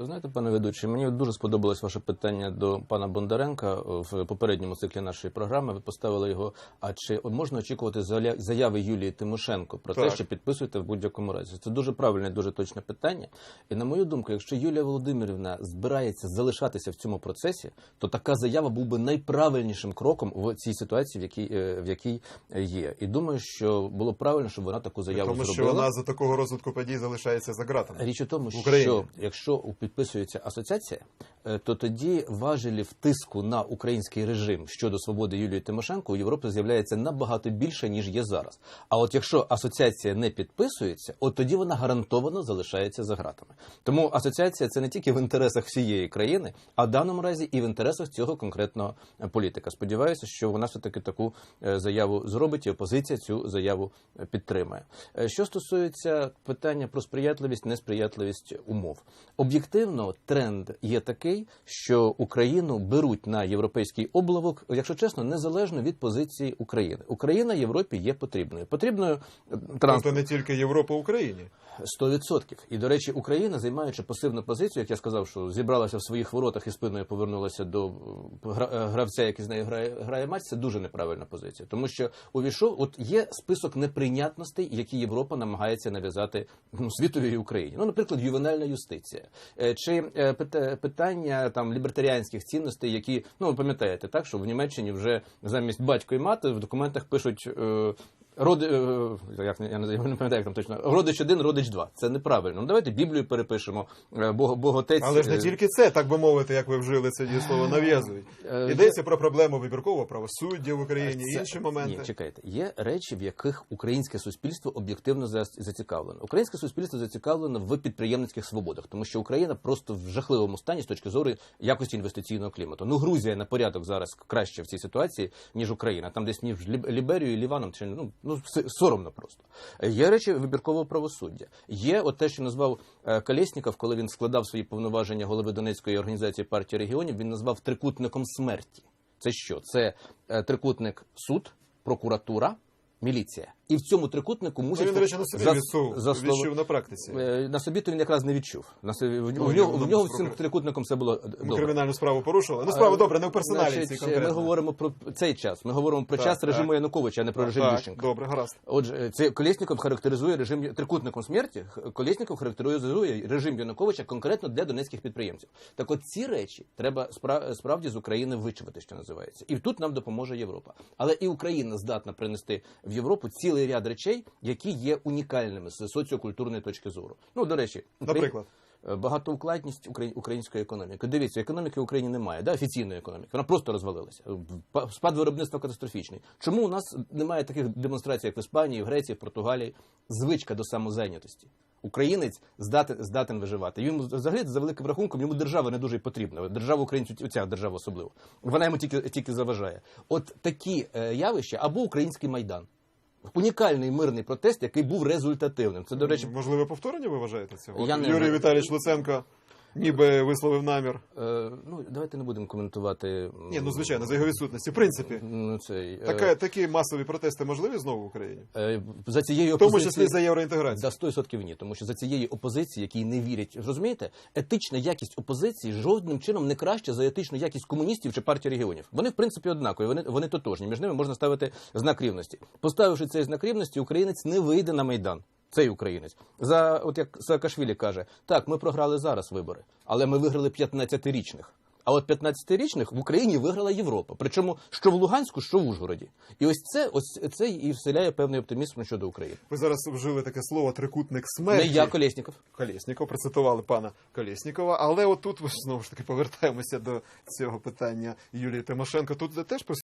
Ви знаєте, пане ведучий, мені дуже сподобалось ваше питання до пана Бондаренка в попередньому циклі нашої програми. Ви поставили його. А чи можна очікувати заяви Юлії Тимошенко про те, що підписуєте в будь-якому разі? Це дуже правильне, дуже точне питання. І на мою думку, якщо Юлія Володимирівна збирається залишатися в цьому процесі, то така заява був би найправильнішим кроком в цій ситуації, в якій е, в якій є. І думаю, що було правильно, щоб вона таку заяву Тому що вона за такого розвитку подій залишається за ґратами. Річ у тому, що якщо підписується асоціація, е, то тоді важелів тиску на український режим щодо свободи Юлії Тимошенко у Європі з'являється набагато більше ніж є зараз. А от якщо асоціація не підписується, от тоді вона гарантовано залишається за ґратами. Тому асоціація це не тільки в інтересах всієї країни, а в даному разі і в інтересах цього конкретного е, політика. Сподіваюся, що вона все таки таку е, заяву зробить, і опозиція цю заяву підтримає. Що стосується питання про сприятливість, несприятливість умов, об'єктивно тренд є такий, що Україну беруть на європейський облавок, якщо чесно, незалежно від позиції України. Україна Європі є потрібною. Потрібною е, транс... Тобто не тільки Європа, Україні. 100%. І, до речі, Україна, займаючи пасивну позицію, як я сказав, що зібралася в своїх воротах і спиною повернулася до е, е, гравця, який з нею грає, грає матч, це дуже неправильна позиція. Тому що увійшов, от є список неприйнятностей, які Європа намагається нав'язати ну, світовій Україні. Ну, наприклад, ювенальна юстиція. Е, Чи е, пита- питання там лібертаріанських цінностей, які, ну, ви пам'ятаєте, так, що в Німеччині вже замість батько і мати в документах пишуть. Е, Роди, е, як не- я не пам'ятаю, як там точно родич один, родич два. Це неправильно. Ну давайте Біблію перепишемо. е, Бог, Боготець. Але ж не е, тільки це, так би мовити, як ви вжили це дієслово, нав'язують. Е, Йдеться про проблему вибіркового правосуддя в Україні, Це- інші моменти. Ні, чекайте. Є речі, в яких українське суспільство об'єктивно зацікавлено. Українське суспільство зацікавлено в підприємницьких свободах, тому що Україна просто в жахливому стані з точки зору якості інвестиційного клімату. Ну, Грузія на порядок зараз краще в цій ситуації, ніж Україна. Там десь ніж Ліб- Ліберію і Ліваном, чи ну, ну соромно просто. Є речі вибіркового правосуддя. Є от те, що назвав е, Колєсніков, коли він складав свої повноваження голови Донецької організації партії регіонів. Він назвав трикутником смерті. Це що? Це е, трикутник суд, прокуратура, міліція. І в цьому трикутнику Ну, мусять він, до речі, на собі за- відсув, за слово- відчув на практиці. Е, на собі то він якраз не відчув. На собі, в, Ну, в нього, ну, в нього про- з цим трикутником все було е, Ми добре. кримінальну справу порушили. Ну, справа добре, не в персоналі Значить, цій Ми говоримо про цей час. Ми говоримо про Так, час так. режиму Януковича, а не про режим Так, Ющенка. добре, гаразд. Отже, е, це Колєсніков характеризує режим трикутником смерті. Колєсніков характеризує режим Януковича конкретно для донецьких підприємців. Так, от ці речі треба спра- справді з України вичавити, що називається, і тут нам допоможе Європа. Але і Україна здатна принести в Європу цілий ряд речей, які є унікальними з соціокультурної точки зору. Ну до речі, Наприклад? Е, багатовкладність української економіки. Дивіться, економіки в Україні немає, да, офіційної економіки. Вона просто розвалилася. Спад виробництва катастрофічний. Чому у нас немає таких демонстрацій, як в Іспанії, в Греції, в Португалії? Звичка до самозайнятості. Українець здатен, здатен виживати. Йому взагалі за великим рахунком йому держава не дуже потрібна. Держава українцю ця держава особливо. Вона йому тільки, тільки заважає. От такі е, явища або український майдан. Унікальний мирний протест, який був результативним. Це, до речі, Можливе повторення ви вважаєте цього? Я Юрій не. Віталійович Луценко ніби висловив намір. Е, ну, давайте не будемо коментувати. Ні, ну звичайно, за його відсутності. В принципі, Ну, цей, е, такі масові протести можливі знову в Україні? е, за цією В тому числі за євроінтеграцію. За 100% ні, тому що за цієї опозиції, які не вірять, розумієте, етична якість опозиції жодним чином не краща за етичну якість комуністів чи партії регіонів. Вони в принципі однакові, вони, вони тотожні. Між ними можна ставити знак рівності. Поставивши цей знак рівності, українець не вийде на майдан. Цей українець за от як Саакашвілі каже, так ми програли зараз вибори, але ми виграли 15-річних. А от 15-річних в Україні виграла Європа. Причому що в Луганську, що в Ужгороді. І ось це ось це і вселяє певний оптимізм щодо України. Ви зараз вжили таке слово трикутник Не смерті. я Колєсніков. Колєсніков, процитували пана Колєснікова, але отут ми знову ж таки повертаємося до цього питання Юлії Тимошенко. Тут теж